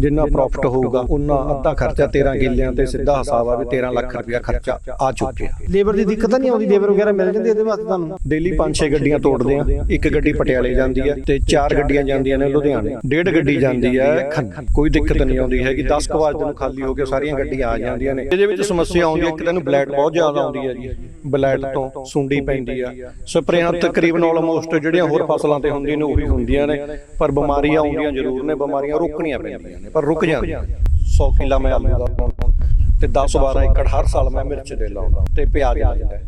ਜਿੰਨਾ ਪ੍ਰੋਫਿਟ ਹੋਊਗਾ ਉਹਨਾਂ ਅੱਧਾ ਖਰਚਾ 13 ਕਿੱਲਿਆਂ ਤੇ ਸਿੱਧਾ ਹਿਸਾਬ ਆ ਵੀ 13 ਲੱਖ ਰੁਪਇਆ ਖਰਚਾ ਆ ਚੁੱਕਿਆ। ਲੇਬਰ ਦੀ ਦਿੱਕਤ ਤਾਂ ਨਹੀਂ ਆਉਂਦੀ? ਲੇਬਰ ਵਗੈਰਾ ਮਿਲ ਜਾਂਦੀ ਇਹਦੇ ਵਾਸਤੇ ਤੁਹਾਨੂੰ? ਡੇਲੀ 5-6 ਗੱਡੀਆਂ ਤੋੜਦੇ ਆ ਇੱਕ ਗੱਡੀ ਪਟਿਆਲੇ ਜਾਂਦੀ ਹੈ ਤੇ ਚਾਰ ਗੱਡੀਆਂ ਜਾਂਦੀਆਂ ਨੇ ਲੁਧਿਆਣੇ। ਡੇਢ ਗੱਡੀ ਜਾਂਦੀ ਹੈ ਕੋਈ ਦਿੱਕਤ ਨਹੀਂ ਆਉਂਦੀ ਹੈਗੀ 10 ਕੁ ਵਜੇ ਨੂੰ ਖਾਲੀ ਹੋ ਕੇ ਸਾਰੀਆਂ ਗੱਡੀਆਂ ਆ ਜਾਂਦੀਆਂ ਨੇ। ਇਹਦੇ ਵਿੱਚ ਸਮੱਸਿਆ ਆਉਂਦੀ ਹੈ ਇੱਕ ਤਾਂ ਨੂੰ ਬਲੈਟ ਬਹੁਤ ਜ਼ਿਆਦਾ ਆਉਂਦੀ ਹੈ ਜੀ। ਬਲੈਟ ਤੋਂ ਸੁੰਡੀ ਪੈਂਦੀ ਆ। ਸਪਰੇਆਂ ਤਕਰੀਬਨ ਆਲਮੋਸਟ ਜਿਹੜੀਆਂ ਹੋਰ ਫਸਲਾਂ ਤੇ ਹੁੰਦੀਆਂ ਨੇ ਉਹੀ ਹੁੰਦੀਆਂ ਨੇ ਪਰ ਬਿਮਾਰੀਆਂ ਆਉਂਦੀਆਂ ਜ਼ਰੂਰ ਨੇ ਬਿਮਾਰੀਆਂ ਰੁਕਣੀਆਂ ਪੈਂਦੀਆਂ ਨੇ ਪਰ ਰੁਕ ਜਾਂਦੀਆਂ 100 ਕਿੱਲਾ ਮੈਂ ਆਲੂ ਦਾ ਤੇ 10 12 ਏਕੜ ਹਰ ਸਾਲ ਮੈਂ ਮਿਰਚ ਦੇ ਲਾਉਂਦਾ ਤੇ ਪਿਆਜ਼ ਲਾਉਂਦਾ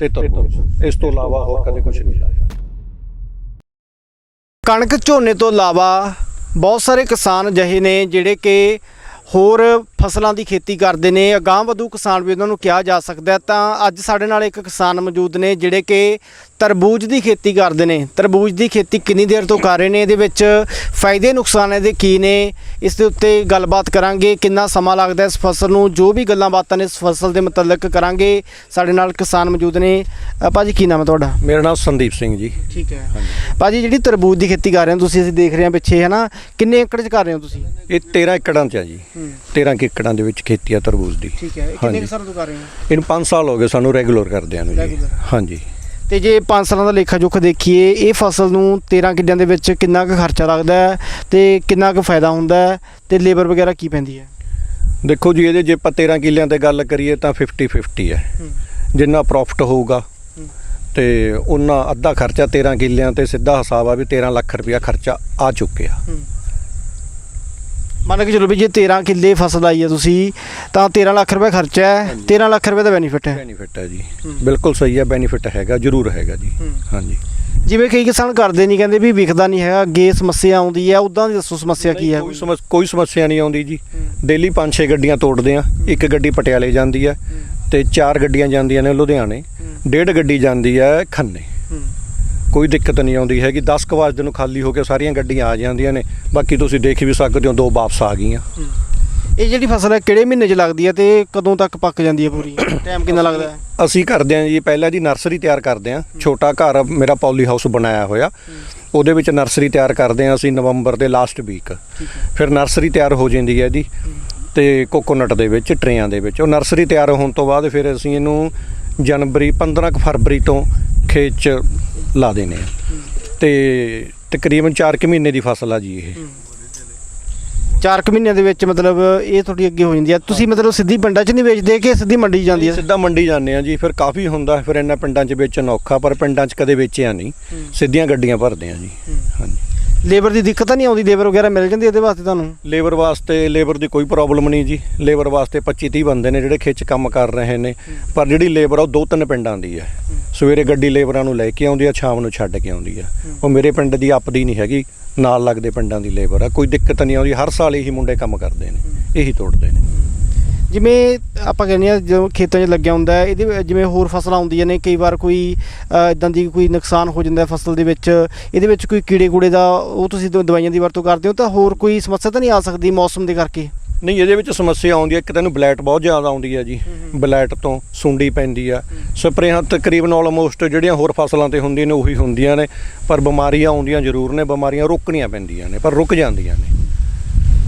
ਤੇ ਤਰਬੂਜ ਇਸ ਤੋਂ ਇਲਾਵਾ ਹੋਰ ਕਦੇ ਕੁਝ ਨਹੀਂ ਲਾਇਆ। ਕਣਕ ਝੋਨੇ ਤੋਂ ਇਲਾਵਾ ਬਹੁਤ ਸਾਰੇ ਕਿਸਾਨ ਅਜਿਹੇ ਨੇ ਜਿਹੜੇ ਕਿ ਹੋਰ ਫਸਲਾਂ ਦੀ ਖੇਤੀ ਕਰਦੇ ਨੇ ਅਗਾਂਹ ਵਧੂ ਕਿਸਾਨ ਵੀ ਉਹਨਾਂ ਨੂੰ ਕਿਹਾ ਜਾ ਸਕਦਾ। ਤਾਂ ਅੱਜ ਸਾਡੇ ਨਾਲ ਇੱਕ ਕਿਸਾਨ ਮੌਜੂਦ ਨੇ ਜਿਹੜੇ ਕਿ ਤਰਬੂਜ ਦੀ ਖੇਤੀ ਕਰਦੇ ਨੇ। ਤਰਬੂਜ ਦੀ ਖੇਤੀ ਕਿੰਨੀ ਦੇਰ ਤੋਂ ਕਰ ਰਹੇ ਨੇ? ਇਹਦੇ ਵਿੱਚ ਫਾਇਦੇ ਨੁਕਸਾਨ ਇਹਦੇ ਕੀ ਨੇ? ਇਸ ਦੇ ਉੱਤੇ ਗੱਲਬਾਤ ਕਰਾਂਗੇ। ਕਿੰਨਾ ਸਮਾਂ ਲੱਗਦਾ ਇਸ ਫਸਲ ਨੂੰ? ਜੋ ਵੀ ਗੱਲਾਂ ਬਾਤਾਂ ਨੇ ਇਸ ਫਸਲ ਦੇ ਮੁਤਲਕ ਕਰਾਂਗੇ। ਸਾਡੇ ਨਾਲ ਕਿਸਾਨ ਮੌਜੂਦ ਨੇ। ਅ, ਭਾਜੀ ਕੀ ਨਾਮ ਹੈ ਤੁਹਾਡਾ? ਮੇਰਾ ਨਾਮ ਸੰਦੀਪ ਸਿੰਘ ਜੀ। ਠੀਕ ਹੈ। ਭਾਜੀ ਜਿਹੜੀ ਤਰਬੂਜ ਦੀ ਖੇਤੀ ਕਰ ਰਹੇ ਹੋ ਤੁਸੀਂ ਅਸੀਂ ਦੇਖ ਰਹੇ ਹਾਂ ਪਿੱਛੇ ਹੈ ਨਾ ਕਿੰਨੇ ਏਕੜ 'ਚ ਕਰ ਰਹੇ ਹੋ ਤੁਸੀਂ? ਇਹ 13 ਏਕੜਾਂ 'ਚ ਆ ਜੀ। 13 ਕੁ ਏਕੜਾਂ ਦੇ ਵਿੱਚ ਖੇਤੀ ਆ ਤਰਬੂਜ ਦੀ। ਠੀਕ ਹੈ ਕਿੰਨੇ ਕੁ ਸਾਲ ਤੋਂ ਕਰ ਰਹੇ ਹੋ? ਇਹਨੂੰ 5 ਸਾਲ ਹੋ ਗਏ ਸਾਨੂੰ ਰੈਗੂਲਰ ਕਰਦਿਆਂ ਨੂੰ ਜੀ। Regular। ਹਾਂਜੀ। ਤੇ ਜੇ 5 ਸਾਲਾਂ ਦਾ ਲੇਖਾ ਜੋਖ ਦੇਖੀਏ ਇਹ ਫਸਲ ਨੂੰ 13 ਕਿੱਲਿਆਂ ਦੇ ਵਿੱਚ ਕਿੰਨਾ ਕੁ ਖਰਚਾ ਲੱਗਦਾ ਹੈ ਤੇ ਕਿੰਨਾ ਕੁ ਫਾਇਦਾ ਹੁੰਦਾ ਹੈ ਤੇ ਲੇਬਰ ਵਗੈਰਾ ਕੀ ਪੈਂਦੀ ਹੈ? ਦੇਖੋ ਜੀ ਇਹਦੇ ਜੇ ਆਪਾਂ 13 ਕਿੱਲਿਆਂ ਤੇ ਗੱਲ ਕਰੀਏ ਤਾਂ 50 50 ਹੈ। ਜਿੰਨਾ ਪ੍ਰੋਫਿਟ ਹੋਊਗਾ ਤੇ ਉਹਨਾਂ ਅੱਧਾ ਖਰਚਾ 13 ਕਿੱਲਿਆਂ ਤੇ ਸਿੱਧਾ ਹਿਸਾਬ ਆ ਵੀ 13 ਲੱਖ ਰੁਪਇਆ ਖਰਚਾ ਆ ਚੁੱਕਿਆ। ਮੰਨ ਕੇ ਚਲੋ ਵੀ ਜੇ 13 ਕਿੱਲੇ ਫਸਲ ਆਈ ਹੈ ਤੁਸੀਂ ਤਾਂ 13 ਲੱਖ ਰੁਪਏ ਖਰਚਾ ਹੈ 13 ਲੱਖ ਰੁਪਏ ਦਾ ਬੈਨੀਫਿਟ ਹੈ। ਬੈਨੀਫਿਟ ਹੈ ਜੀ। ਬਿਲਕੁਲ ਸਹੀ ਹੈ ਬੈਨੀਫਿਟ ਹੈਗਾ ਜ਼ਰੂਰ ਹੈਗਾ ਜੀ। ਹਾਂਜੀ। ਜਿਵੇਂ ਕਈ ਕਿਸਾਨ ਕਰਦੇ ਨਹੀਂ ਕਹਿੰਦੇ ਵੀ ਵਿਕਦਾ ਨਹੀਂ ਹੈਗਾ ਅੱਗੇ ਸਮੱਸਿਆ ਆਉਂਦੀ ਹੈ ਉਦਾਂ ਦੀ ਦੱਸੋ ਸਮੱਸਿਆ ਕੀ ਹੈ? ਕੋਈ ਸਮੱਸ ਕੋਈ ਸਮੱਸਿਆ ਨਹੀਂ ਆਉਂਦੀ ਜੀ। ਡੇਲੀ 5-6 ਗੱਡੀਆਂ ਤੋੜਦੇ ਆ ਇੱਕ ਗੱਡੀ ਪਟਿਆਲੇ ਜਾਂਦੀ ਹੈ ਤੇ ਚਾਰ ਗੱਡੀਆਂ ਜਾਂਦੀਆਂ ਨੇ ਲੁਧਿਆਣੇ ਡੇਢ ਗੱਡੀ ਜਾਂਦੀ ਹੈ ਖੰਨੇ। ਕੋਈ ਦਿੱਕਤ ਨਹੀਂ ਆਉਂਦੀ ਹੈਗੀ। 10 ਕੁ ਵਜੇ ਨੂੰ ਖਾਲੀ ਹੋ ਕੇ ਸਾਰੀਆਂ ਗੱਡੀਆਂ ਆ ਜਾਂਦੀਆਂ ਨੇ। ਬਾਕੀ ਤੁਸੀਂ ਦੇਖ ਵੀ ਸਕਦੇ ਹੋ ਦੋ ਵਾਪਸ ਆ ਗਈਆਂ। ਇਹ ਜਿਹੜੀ ਫਸਲ ਹੈ ਕਿਹੜੇ ਮਹੀਨੇ 'ਚ ਲੱਗਦੀ ਹੈ ਤੇ ਕਦੋਂ ਤੱਕ ਪੱਕ ਜਾਂਦੀ ਹੈ ਪੂਰੀ? ਟਾਈਮ ਕਿੰਨਾ ਲੱਗਦਾ ਹੈ? ਅਸੀਂ ਕਰਦੇ ਹਾਂ ਜੀ ਪਹਿਲਾਂ ਜੀ ਨਰਸਰੀ ਤਿਆਰ ਕਰਦੇ ਹਾਂ। ਛੋਟਾ ਘਰ ਮੇਰਾ ਪੌਲੀ ਹਾਊਸ ਬਣਾਇਆ ਹੋਇਆ। ਉਹਦੇ ਵਿੱਚ ਨਰਸਰੀ ਤਿਆਰ ਕਰਦੇ ਹਾਂ ਅਸੀਂ ਨਵੰਬਰ ਦੇ ਲਾਸਟ ਵੀਕ ਫਿਰ ਨਰਸਰੀ ਤਿਆਰ ਹੋ ਜਾਂਦੀ ਹੈ ਜੀ। ਤੇ ਕੋਕੋਨਟ ਦੇ ਵਿੱਚ ਟਰੇਆਂ ਦੇ ਵਿੱਚ। ਉਹ ਨਰਸਰੀ ਤਿਆਰ ਹੋਣ ਤੋਂ ਬਾਅਦ ਫਿਰ ਅਸੀਂ ਇਹਨੂੰ ਜਨਵਰੀ 15 ਕੁ ਫਰਵਰੀ ਤੋਂ ਖੇਤ 'ਚ ਲਾ ਦੇਨੇ ਆ। ਤੇ ਤਕਰੀਬਨ 4 ਕੁ ਮਹੀਨੇ ਦੀ ਫਸਲ ਆ ਜੀ ਇਹ। ਚਾਰ ਕੁ ਮਹੀਨਿਆਂ ਦੇ ਵਿੱਚ ਮਤਲਬ ਇਹ ਤੁਹਾਡੀ ਅੱਗੇ ਹੋ ਜਾਂਦੀ ਹੈ ਤੁਸੀਂ ਮਤਲਬ ਸਿੱਧੀ ਪਿੰਡਾਂ 'ਚ ਨਹੀਂ ਵੇਚਦੇ ਕਿ ਸਿੱਧੀ ਮੰਡੀ 'ਚ ਜਾਂਦੀ ਹੈ ਸਿੱਧਾ ਮੰਡੀ ਜਾਂਦੇ ਆ ਜੀ। ਫਿਰ ਕਾਫੀ ਹੁੰਦਾ ਫਿਰ ਇਹਨਾਂ ਪਿੰਡਾਂ 'ਚ ਵੇਚਣ ਔਖਾ ਪਰ ਪਿੰਡਾਂ 'ਚ ਕਦੇ ਵੇਚਿਆ ਨਹੀਂ। ਸਿੱਧੀਆਂ ਗੱਡੀਆਂ ਭਰਦੇ ਆ ਜੀ। ਹਾਂਜੀ। ਲੇਬਰ ਦੀ ਦਿੱਕਤ ਤਾਂ ਨਹੀਂ ਆਉਂਦੀ? ਲੇਬਰ ਵਗੈਰਾ ਮਿਲ ਜਾਂਦੀ ਇਹਦੇ ਵਾਸਤੇ ਤੁਹਾਨੂੰ? ਲੇਬਰ ਵਾਸਤੇ, ਲੇਬਰ ਦੀ ਕੋਈ ਪ੍ਰੋਬਲਮ ਨਹੀਂ ਜੀ। ਲੇਬਰ ਵਾਸਤੇ 25 30 ਬੰਦੇ ਨੇ ਜਿਹੜੇ ਖਿੱਚ ਕੰਮ ਕਰ ਰਹੇ ਨੇ। ਪਰ ਜਿਹੜੀ ਲੇਬਰ ਆ, ਉਹ ਦੋ ਤਿੰਨ ਪਿੰਡਾਂ ਦੀ ਹੈ ਸਵੇਰੇ ਗੱਡੀ ਲੇਬਰਾਂ ਨੂੰ ਲੈ ਕੇ ਆਉਂਦੀ ਆ, ਸ਼ਾਮ ਨੂੰ ਛੱਡ ਕੇ ਆਉਂਦੀ ਆ। ਉਹ ਮੇਰੇ ਪਿੰਡ ਦੀ ਆਪਦੀ ਨਹੀਂ ਹੈਗੀ। ਨਾਲ ਲੱਗਦੇ ਪਿੰਡਾਂ ਦੀ ਲੇਬਰ ਆ। ਕੋਈ ਦਿੱਕਤ ਨਹੀਂ ਆਉਂਦੀ। ਹਰ ਸਾਲ ਇਹੀ ਮੁੰਡੇ ਕੰਮ ਕਰਦੇ ਨੇ। ਇਹੀ ਤੋੜਦੇ ਨੇ। ਜਿਵੇਂ ਆਪਾਂ ਕਹਿੰਦੇ ਆ ਜਦੋਂ ਖੇਤਾਂ 'ਚ ਲੱਗਿਆ ਹੁੰਦਾ ਹੈ ਇਹਦੇ ਜਿਵੇਂ ਹੋਰ ਫਸਲਾਂ ਆਉਂਦੀਆਂ ਨੇ ਕਈ ਵਾਰ ਕੋਈ ਇਦਾਂ ਦੀ ਕੋਈ ਨੁਕਸਾਨ ਹੋ ਜਾਂਦਾ ਫਸਲ ਦੇ ਵਿੱਚ ਇਹਦੇ ਵਿੱਚ ਕੋਈ ਕੀੜੇ ਕੂੜੇ ਦਾ ਉਹ ਤੁਸੀਂ ਦਵਾਈਆਂ ਦੀ ਵਰਤੋਂ ਕਰਦੇ ਹੋ ਤਾਂ ਹੋਰ ਕੋਈ ਸਮੱਸਿਆ ਤਾਂ ਨਹੀਂ ਆ ਸਕਦੀ ਮੌਸਮ ਦੇ ਕਰਕੇ? ਨਹੀਂ ਇਹਦੇ ਵਿੱਚ ਸਮੱਸਿਆ ਆਉਂਦੀ ਹੈ ਇੱਕ ਤੈਨੂੰ ਬਲੈਟ ਬਹੁਤ ਜ਼ਿਆਦਾ ਆਉਂਦੀ ਹੈ ਜੀ ਬਲੈਟ ਤੋਂ ਸੁੰਡੀ ਪੈਂਦੀ ਆ। ਸਪਰੇਆਂ ਤਕਰੀਬਨ ਆਲਮੋਸਟ ਜਿਹੜੀਆਂ ਹੋਰ ਫਸਲਾਂ ਤੇ ਹੁੰਦੀਆਂ ਨੇ ਉਹੀ ਹੁੰਦੀਆਂ ਨੇ ਪਰ ਬਿਮਾਰੀਆਂ ਆਉਂਦੀਆਂ ਜ਼ਰੂਰ ਨੇ ਬਿਮਾਰੀਆਂ ਰੁਕਣੀਆਂ ਪੈਂਦੀਆਂ ਨੇ ਪਰ ਰੁਕ ਜਾਂਦੀਆਂ ਨੇ।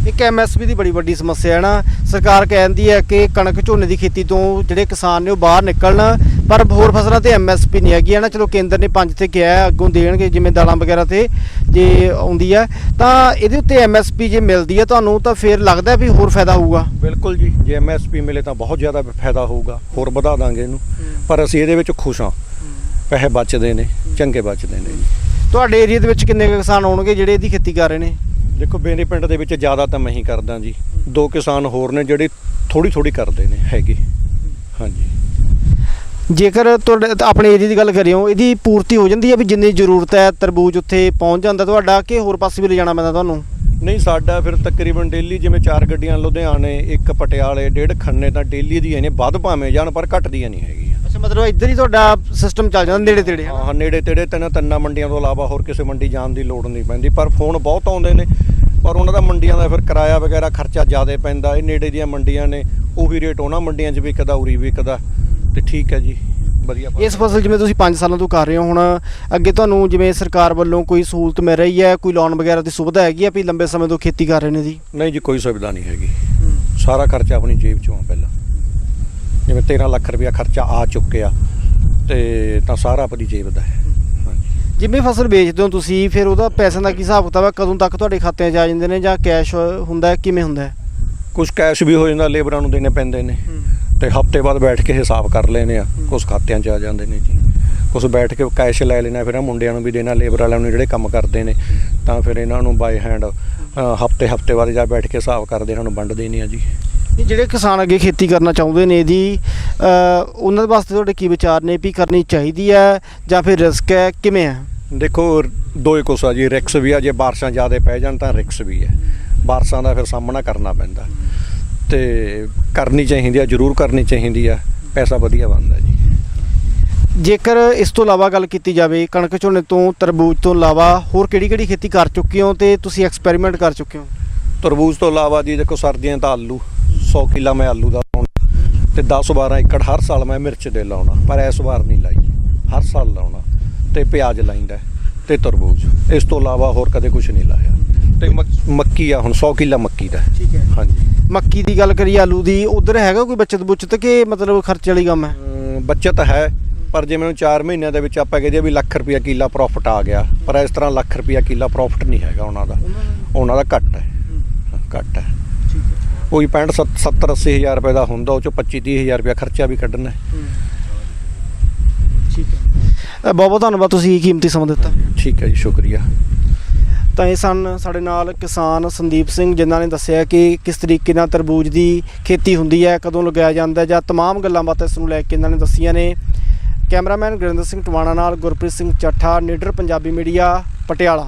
ਇੱਕ ਐਮਐਸਪੀ ਦੀ ਬੜੀ ਵੱਡੀ ਸਮੱਸਿਆ ਹੈ ਨਾ। ਸਰਕਾਰ ਕਹਿੰਦੀ ਹੈ ਕਿ ਕਣਕ ਝੋਨੇ ਦੀ ਖੇਤੀ ਤੋਂ ਜਿਹੜੇ ਕਿਸਾਨ ਨੇ ਉਹ ਬਾਹਰ ਨਿਕਲਣ ਪਰ ਹੋਰ ਫਸਲਾਂ ਤੇ ਐਮਐਸਪੀ ਨਹੀਂ ਹੈਗੀ ਹੈ ਨਾ। ਚਲੋ ਕੇਂਦਰ ਨੇ ਪੰਜ ਤੇ ਕਿਹਾ ਅੱਗੋਂ ਦੇਣਗੇ ਜਿਵੇਂ ਦਾਲਾਂ ਵਗੈਰਾ ਤੇ ਜੇ ਆਉਂਦੀ ਹੈ। ਤਾਂ ਇਹਦੇ ਉੱਤੇ ਐਮਐਸਪੀ ਜੇ ਮਿਲਦੀ ਹੈ ਤੁਹਾਨੂੰ ਤਾਂ ਫਿਰ ਲੱਗਦਾ ਵੀ ਹੋਰ ਫਾਇਦਾ ਹੋਊਗਾ? ਬਿਲਕੁਲ ਜੀ ਜੇ ਐਮਐਸਪੀ ਮਿਲੇ ਤਾਂ ਬਹੁਤ ਜ਼ਿਆਦਾ ਫਾਇਦਾ ਹੋਊਗਾ ਹੋਰ ਵਧਾ ਦਾਂਗੇ ਇਹਨੂੰ। ਪਰ ਅਸੀਂ ਇਹਦੇ ਵਿੱਚ ਖੁਸ਼ ਹਾਂ। ਪੈਸੇ ਬਚਦੇ ਨੇ ਚੰਗੇ ਬਚਦੇ ਨੇ ਜੀ। ਤੁਹਾਡੇ ਏਰੀਆ ਦੇ ਵਿੱਚ ਕਿੰਨੇ ਕਿਸਾਨ ਹੋਣਗੇ ਜਿਹੜੇ ਇਹਦੀ ਖੇਤੀ ਕਰ ਰਹੇ ਨੇ? ਦੇਖੋ ਮੇਰੇ ਪਿੰਡ ਦੇ ਵਿੱਚ ਜ਼ਿਆਦਾ ਤਾਂ ਮੈਂ ਹੀ ਕਰਦਾ ਜੀ। ਦੋ ਕਿਸਾਨ ਹੋਰ ਨੇ ਜਿਹੜੇ ਥੋੜੀ ਥੋੜੀ ਕਰਦੇ ਨੇ ਹੈਗੇ। ਹਾਂਜੀ। ਜੇਕਰ ਤੁਹਾਡੇ ਆਪਣੇ ਏਰੀਆ ਦੀ ਗੱਲ ਕਰਿਓ ਇਹਦੀ ਪੂਰਤੀ ਹੋ ਜਾਂਦੀ ਹੈ ਵੀ ਜਿੰਨੀ ਜ਼ਰੂਰਤ ਹੈ ਤਰਬੂਜ ਉੱਥੇ ਪਹੁੰਚ ਜਾਂਦਾ ਤੁਹਾਡਾ ਕਿ ਹੋਰ ਪਾਸੇ ਵੀ ਲਿਜਾਣਾ ਪੈਂਦਾ ਤੁਹਾਨੂੰ? ਨਹੀਂ ਸਾਡਾ ਫਿਰ ਤਕਰੀਬਨ ਡੇਲੀ ਜਿਵੇਂ ਚਾਰ ਗੱਡੀਆਂ ਲੁਧਿਆਣੇ ਇੱਕ ਪਟਿਆਲੇ ਡੇਢ ਖੰਨੇ ਤਾਂ ਡੇਲੀ ਦੀਆਂ ਨੇ ਵੱਧ ਭਾਵੇਂ ਜਾਣ ਪਰ ਘਟਦੀਆਂ ਨਹੀਂ ਹੈਗੀਆਂ। ਅੱਛਾ ਮਤਲਬ ਇੱਧਰ ਹੀ ਤੁਹਾਡਾ ਸਿਸਟਮ ਚੱਲ ਜਾਂਦਾ ਨੇੜੇ ਤੇੜੇ ਹਾਂ ਨੇੜੇ ਤੇੜੇ ਤਿੰਨ ਤਿੰਨਾਂ ਮੰਡੀਆਂ ਤੋਂ ਇਲਾਵਾ ਹੋਰ ਕਿਸੇ ਮੰਡੀ ਜਾਣ ਦੀ ਲੋੜ ਨਹੀਂ ਪੈਂਦੀ ਪਰ ਫੋਨ ਬਹੁਤ ਆਉਂਦੇ ਨੇ। ਪਰ ਉਹਨਾਂ ਦਾ ਮੰਡੀਆਂ ਦਾ ਫਿਰ ਕਿਰਾਇਆ ਵਗੈਰਾ ਖਰਚਾ ਜ਼ਿਆਦਾ ਪੈਂਦਾ ਇਹ ਨੇੜੇ ਦੀਆਂ ਮੰਡੀਆਂ ਨੇ ਉਹੀ ਰੇਟ ਉਹਨਾਂ ਮੰਡੀਆਂ 'ਚ ਵਿਕਦਾ ਉਰੀ ਵਿਕਦਾ ਤੇ ਠੀਕ ਹੈ ਜੀ ਵਧੀਆ ਇਸ ਫਸਲ ਜਿਵੇਂ ਤੁਸੀਂ 5 ਸਾਲਾਂ ਤੋਂ ਕਰ ਰਹੇ ਹੋ ਹੁਣ ਅੱਗੇ ਤੁਹਾਨੂੰ ਜਿਵੇਂ ਸਰਕਾਰ ਵੱਲੋਂ ਕੋਈ ਸਹੂਲਤ ਮਿਲ ਰਹੀ ਹੈ ਕੋਈ ਲੋਨ ਵਗੈਰਾ ਦੀ ਸੁਵਿਧਾ ਹੈਗੀ ਹੈ ਵੀ ਲੰਬੇ ਸਮੇਂ ਤੋਂ ਖੇਤੀ ਕਰ ਰਹੇ ਨੇ ਜੀ? ਨਹੀਂ ਜੀ ਕੋਈ ਸੁਵਿਧਾ ਨਹੀਂ ਹੈਗੀ। ਸਾਰਾ ਖਰਚਾ ਆਪਣੀ ਜੇਬ ਚੋਂ ਆ ਪਹਿਲਾਂ। ਜਿਵੇਂ 13 ਲੱਖ ਰੁਪਇਆ ਖਰਚਾ ਆ ਚੁੱਕਿਆ ਤੇ ਤਾਂ ਸਾਰਾ ਆਪਣੀ ਜੇਬ ਦਾ ਹੈ। ਜਿਵੇਂ ਫਸਲ ਵੇਚਦੇ ਹੋ ਤੁਸੀਂ ਫਿਰ ਉਹਦਾ ਪੈਸਿਆਂ ਦਾ ਕੀ ਹਿਸਾਬ ਕਿਤਾਬ ਹੈ? ਕਦੋਂ ਤੱਕ ਤੁਹਾਡੇ ਖਾਤਿਆਂ 'ਚ ਆ ਜਾਂਦੇ ਨੇ ਜਾਂ ਕੈਸ਼ ਹੁੰਦਾ ਹੈ ਕਿਵੇਂ ਹੁੰਦਾ ਹੈ? ਕੁਝ ਕੈਸ਼ ਵੀ ਹੋ ਜਾਂਦਾ ਲੇਬਰਾਂ ਨੂੰ ਦੇਣੇ ਪੈਂਦੇ ਨੇ। ਤੇ ਹਫ਼ਤੇ ਬਾਅਦ ਬੈਠ ਕੇ ਹਿਸਾਬ ਕਰ ਲੈਨੇ ਆ ਕੁਝ ਖਾਤਿਆਂ 'ਚ ਆ ਜਾਂਦੇ ਨੇ ਜੀ। ਕੁਝ ਬੈਠ ਕੇ ਕੈਸ਼ ਲੈ ਲੈਣਾ ਫਿਰ ਮੁੰਡਿਆਂ ਨੂੰ ਵੀ ਦੇਣਾ ਲੇਬਰ ਵਾਲਿਆਂ ਨੂੰ ਜਿਹੜੇ ਕੰਮ ਕਰਦੇ ਨੇ ਤਾਂ ਫਿਰ ਇਹਨਾਂ ਨੂੰ ਬਾਈ ਹੈਂਡ ਹਫ਼ਤੇ ਹਫ਼ਤੇ ਬਾਅਦ ਜਾ ਬੈਠ ਕੇ ਹਿਸਾਬ ਕਰਦੇ ਇਹਨਾਂ ਨੂੰ ਵੰਡ ਦੇਣੇ ਆ ਜੀ। ਜਿਹੜੇ ਕਿਸਾਨ ਅੱਗੇ ਖੇਤੀ ਕਰਨਾ ਚਾਹੁੰਦੇ ਨੇ ਇਹਦੀ ਅ, ਉਹਨਾਂ ਦੇ ਵਾਸਤੇ ਤੁਹਾਡੇ ਕੀ ਵਿਚਾਰ ਨੇ ਵੀ ਕਰਨੀ ਚਾਹੀਦੀ ਹੈ ਜਾਂ ਫਿਰ ਰਿਸਕ ਹੈ? ਕਿਵੇਂ ਹੈ? ਦੇਖੋ ਦੋਏ ਕੁਛ ਆ ਜੀ ਰਿਕਸ ਵੀ ਆ ਜੇ ਬਾਰਿਸ਼ਾਂ ਜ਼ਿਆਦਾ ਪੈ ਜਾਣ ਤਾਂ ਰਿਕਸ ਵੀ ਹੈ। ਬਾਰਿਸ਼ਾਂ ਦਾ ਫਿਰ ਸਾਹਮਣਾ ਕਰਨਾ ਪੈਂਦਾ। ਤੇ ਕਰਨੀ ਚਾਹੀਦੀ ਆ ਜ਼ਰੂਰ ਕਰਨੀ ਚਾਹੀਦੀ ਆ। ਪੈਸਾ ਵਧੀਆ ਬਣਦਾ ਜੀ। ਜੇਕਰ ਇਸ ਤੋਂ ਇਲਾਵਾ ਗੱਲ ਕੀਤੀ ਜਾਵੇ ਕਣਕ ਝੋਨੇ ਤੋਂ ਤਰਬੂਜ ਤੋਂ ਇਲਾਵਾ ਹੋਰ ਕਿਹੜੀ ਕਿਹੜੀ ਖੇਤੀ ਕਰ ਚੁੱਕੇ ਹੋ ਤੇ ਤੁਸੀਂ ਐਕਸਪੈਰੀਮੈਂਟ ਕਰ ਚੁੱਕੇ ਹੋ? ਤਰਬੂਜ ਤੋਂ ਇਲਾਵਾ ਜੀ ਦੇਖੋ ਸਰਦੀਆਂ ਤਾਂ ਆਲੂ। 100 ਕਿੱਲਾ ਮੈਂ ਆਲੂ ਦਾ ਲਾਉਣਾ ਤੇ 10 12 ਏਕੜ ਹਰ ਸਾਲ ਮੈਂ ਮਿਰਚ ਦੇ ਲਾਉਣਾ ਪਰ ਇਸ ਵਾਰ ਨਹੀਂ ਲਾਈ। ਹਰ ਸਾਲ ਲਾਉਣਾ ਤੇ ਪਿਆਜ਼ ਲਾਈਂਦਾ ਤੇ ਤਰਬੂਜ। ਇਸ ਤੋਂ ਇਲਾਵਾ ਹੋਰ ਕਦੇ ਕੁਝ ਨਹੀਂ ਲਾਇਆ। ਤੇ ਮੱਕ- ਆ ਹੁਣ 100 ਕਿੱਲਾ ਮੱਕੀ ਦਾ। ਹੈ। ਠੀਕ ਹੈ। ਹਾਂਜੀ। ਮੱਕੀ ਦੀ ਗੱਲ ਕਰੀਏ ਆਲੂ ਦੀ ਉਧਰ ਹੈਗਾ ਕੋਈ ਬਚਤ ਬੁਚਤ ਕਿ ਮਤਲਬ ਖਰਚੇ ਵਾਲੀ ਕੰਮ ਹੈ? ਬੱਚਤ ਹੈ ਪਰ ਜੇ ਮੈਨੂੰ 4 ਮਹੀਨਿਆਂ ਦੇ ਵਿੱਚ ਆਪਾਂ ਕਹਦੇ ਵੀ ਲੱਖ ਰੁਪਇਆ ਕਿੱਲਾ ਪ੍ਰੋਫਿਟ ਆ ਗਿਆ ਪਰ ਇਸ ਤਰ੍ਹਾਂ ਲੱਖ ਰੁਪਇਆ ਕਿੱਲਾ ਪ੍ਰੋਫਿਟ ਨਹੀਂ ਹੈਗਾ ਉਹਨਾਂ ਦਾ। ਉਹਨਾਂ ਦਾ। ਘੱਟ ਹੈ ਘੱਟ ਹੈ। ਕੋਈ 65 70 80 ਹਜ਼ਾਰ ਰੁਪਏ ਦਾ ਹੁੰਦਾ ਉਹ ਚੋਂ 25 30 ਹਜ਼ਾਰ ਰੁਪਇਆ ਖਰਚਾ ਵੀ ਕੱਢਣਾ ਹੈ ਠੀਕ ਹੈ ਬਹੁਤ ਬਹੁਤ ਧੰਨਵਾਦ ਤੁਸੀਂ ਕੀਮਤੀ ਸਮਾਂ ਦਿੱਤਾ ਠੀਕ ਹੈ ਜੀ ਸ਼ੁਕਰੀਆ ਤਾਂ ਇਹ ਸਨ ਸਾਡੇ ਨਾਲ ਕਿਸਾਨ ਸੰਦੀਪ ਸਿੰਘ ਜਿਨ੍ਹਾਂ ਨੇ ਦੱਸਿਆ ਕਿ ਕਿਸ ਤਰੀਕੇ ਨਾਲ ਤਰਬੂਜ ਦੀ ਖੇਤੀ ਹੁੰਦੀ ਹੈ ਕਦੋਂ ਲਗਾਇਆ ਜਾਂਦਾ ਹੈ ਜਾਂ तमाम ਗੱਲਾਂ ਬਾਤਾਂ ਇਸ ਨੂੰ ਲੈ ਕੇ ਇਹਨਾਂ ਨੇ ਦੱਸੀਆਂ ਨੇ ਕੈਮਰਾਮੈਨ ਗੁਰਿੰਦਰ ਸਿੰਘ ਟਵਾਣਾ ਨਾਲ ਗੁਰਪ੍ਰੀਤ ਸਿੰਘ ਚੱਠਾ ਨੀਡਰ ਪੰਜਾਬੀ ਮੀਡੀਆ ਪਟਿਆਲਾ